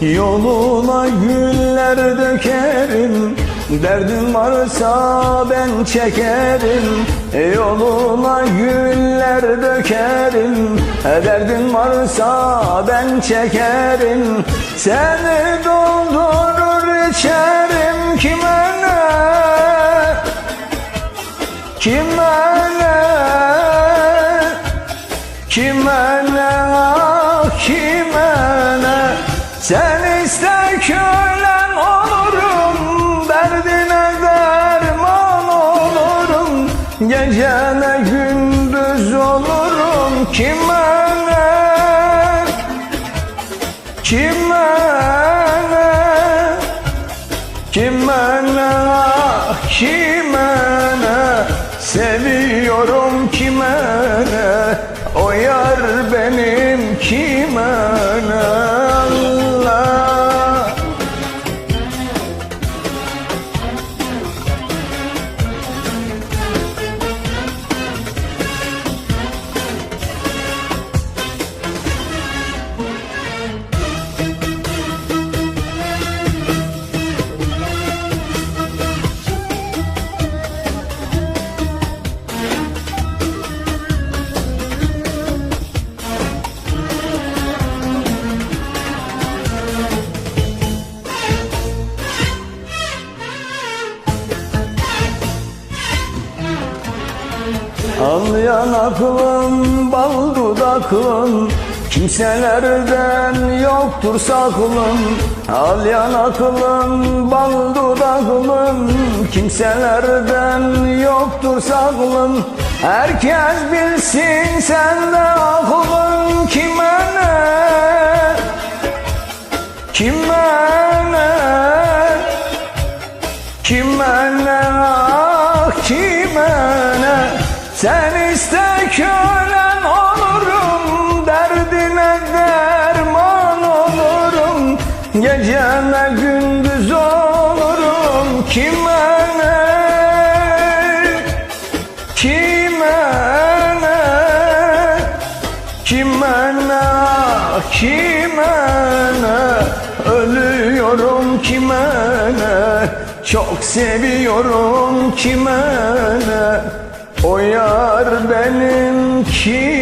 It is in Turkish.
Yoluna güller dökerim Derdin varsa ben çekerim. Yoluna güller dökerim Derdin varsa ben çekerim. Seni doldurur içerim kime ne Kime ne Kime ne ah kime ne Sen iste kölen olurum Derdine derman olurum. Gecene gündüz olurum Kime ne? Kime ne? Kime ne? Ah kime ne? Seviyorum kime ne? O yar benim Al yanaklım, bal dudaklım Kimselerden yoktur saklım Al yanaklım, bal dudaklım Kimselerden yoktur saklım Herkes bilsin sende aklın Kime ne? Kime ne? Kime ne Sen iste kölen olurum Derdine derman olurum. Gecene gündüz olurum Kime ne? Kime ne? Kime ne? Ah kime ne? Ölüyorum kime ne? Çok seviyorum kime ne O yar benim kime